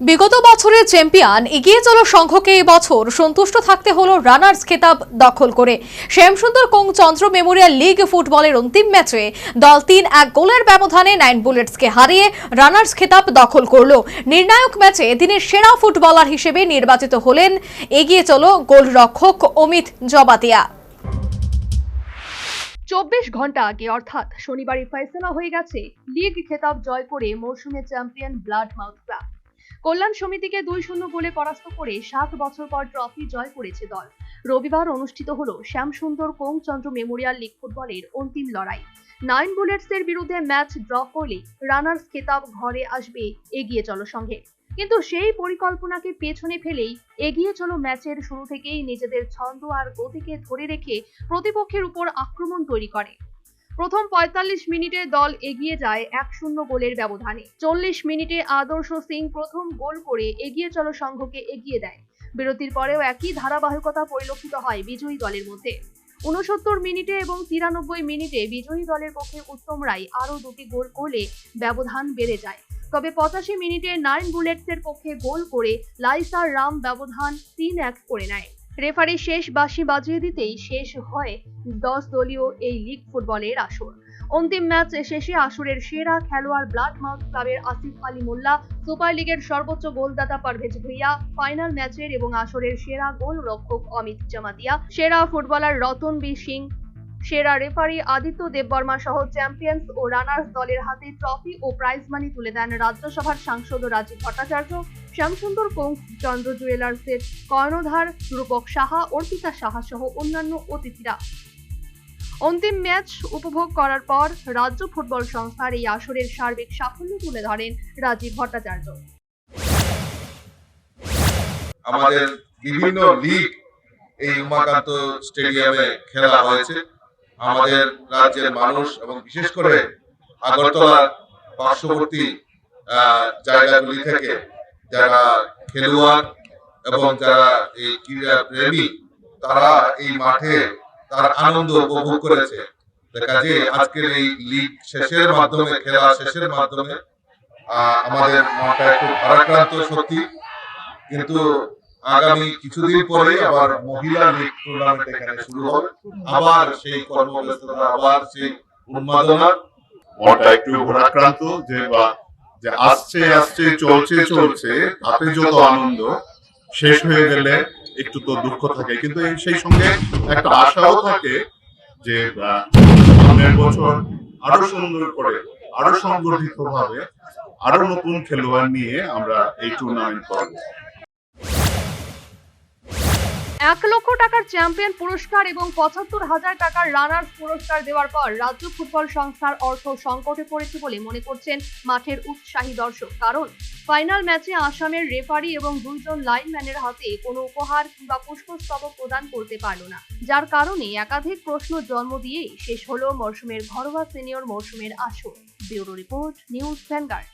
বিগত বছরের চ্যাম্পিয়ন, এগিয়ে চলো সংঘকে এবছর সন্তুষ্ট থাকতে হলো রানার্স খেতাব দখল করে। Shyamsundar co Chandra memorial league ফুটবলের অন্তিম ম্যাচে দল তিন এক গোলের ব্যবধানে নাইন বুলেটসকে হারিয়ে রানার্স খেতাব দখল করল। নির্ণায়ক ম্যাচে দিনের সেরা ফুটবলার হিসেবে নির্বাচিত হলেন এগিয়ে চলো গোলরক্ষক অমিত জবাতিয়া। চব্বিশ ঘণ্টা আগে, অর্থাৎ শনিবারই ফয়সলা হয়ে গেছে, লিগ খেতাব জয় করে মৌসুমে চ্যাম্পিয়ন ব্লাড মাউথ ক্লাব। কল্যাণ সমিতিকে দুই শূন্য গোলে পরাস্ত করে সাত বছর পর ট্রফি জয় করেছে দল। রবিবার অনুষ্ঠিত হল শ্যামসুন্দর কোংচন্দ্র মেমোরিয়াল লিগ ফুটবলের অন্তিম লড়াই। নাইন বুলেটসের বিরুদ্ধে ম্যাচ ড্র করলে রানার্স খেতাব ঘরে আসবে এগিয়ে চলো সঙ্গে। কিন্তু সেই পরিকল্পনাকে পেছনে ফেলেই এগিয়ে চলো ম্যাচের শুরু থেকেই নিজেদের ছন্দ আর গতিকে ধরে রেখে প্রতিপক্ষের উপর আক্রমণ তৈরি করে। প্রথম ৪৫ মিনিটে দল এগিয়ে যায় এক শূন্য গোলের ব্যবধানে। চল্লিশ মিনিটে আদর্শ সিং প্রথম গোল করে এগিয়ে চলো সংঘকে এগিয়ে দেয়। বিরতির পরেও একই ধারাবাহিকতা পরিলক্ষিত হয় বিজয়ী দলের মধ্যে। উনসত্তর মিনিটে এবং তিরানব্বই মিনিটে বিজয়ী দলের পক্ষে উত্তম রায় আরও দুটি গোল করলে ব্যবধান বেড়ে যায়। তবে পঁচাশি মিনিটে নাইন বুলেটসের পক্ষে গোল করে লাইসার রাম ব্যবধান তিন এক করে নেয়। রেফারি শেষ বাঁশি বাজিয়ে দিতেই শেষ হয় দশ দলীয় এই লিগ ফুটবলের আসর। অন্তিম ম্যাচ শেষে আসরের সেরা খেলোয়াড় ব্লাড মাউথ ক্লাবের আসিফ আলী মোল্লা, সুপার লিগের সর্বোচ্চ গোলদাতা পারভেজ ভুইয়া, ফাইনাল ম্যাচের এবং আসরের সেরা গোল রক্ষক অমিত জামাতিয়া, সেরা ফুটবলার রতন বি সিং, সেরা রেফারি আদিত্য দেববর্মা সহ চ্যাম্পিয়ন্স ও রানার্স দলের হাতে ট্রফি ও প্রাইজ মানি তুলে দেন রাজ্যসভার সাংসদ রাজীব ভট্টাচার্য। শ্যামসুন্দর কোং চন্দ্র জুয়েলার্সের কর্ণধার, রূপক সাহা, অর্পিতা সাহা সহ অন্যান্য অতিথিরা। অন্তিম ম্যাচ উপভোগ করার পর রাজ্য ফুটবল সংস্থার এই আসরের সার্বিক সাফল্য তুলে ধরেন রাজীব ভট্টাচার্য। আমাদের বিভিন্ন লিগ এই উমাকান্ত স্টেডিয়ামে খেলা হয়েছে। আমাদের রাজ্যের মানুষ এবং বিশেষ করে আগরতলার পার্শ্ববর্তী জায়গাগুলি থেকে যারা খেলোয়াড় এবং যারা এই ক্রীড়া প্রেমী, তারা এই মাঠে তার আনন্দ উপভোগ করেছে। কাজে আজকের এই লিগ শেষের মাধ্যমে, খেলা শেষের মাধ্যমে আমাদের মনটা একটু ভারাক্রান্ত সত্যি। কিন্তু আগামী কিছুদিন পরে আবার মহিলা লিগ টুর্নামেন্ট এখানে শুরু হবে। আবার সেই কর্মব্যস্ততা, আবার সেই উন্মাদনা। মনটা একটু ঘোরাক্রান্ত যে বা যে আসছে আসছে, চলছে চলছে তাতে যত আনন্দ শেষ হয়ে গেলে একটু তো দুঃখ থাকে। কিন্তু সেই সঙ্গে একটা আশাও থাকে যে সামনের বছর আরও সুন্দর করে, আরও সংগঠিত ভাবে আরও নতুন খেলোয়াড় নিয়ে আমরা এই টুর্নামেন্ট করব। এক লক্ষ টাকার চ্যাম্পিয়ন পুরস্কার এবং পঁচাত্তর হাজার টাকার রানার্স পুরস্কার দেওয়ার পর রাজ্য ফুটবল সংস্থার অর্থ সংকটে পড়েছে বলে মনে করছেন মাঠের উৎসাহী দর্শক। কারণ, ফাইনাল ম্যাচে আসামের রেফারি এবং দুইজন লাইনম্যানের হাতে কোনো উপহার কিংবা পুষ্পস্তবক প্রদান করতে পারল না। যার কারণে একাধিক প্রশ্ন জন্ম দিয়েই শেষ হলো মরশুমের ঘরোয়া সিনিয়র মরশুমের আসর। Bureau report, News Vanguard.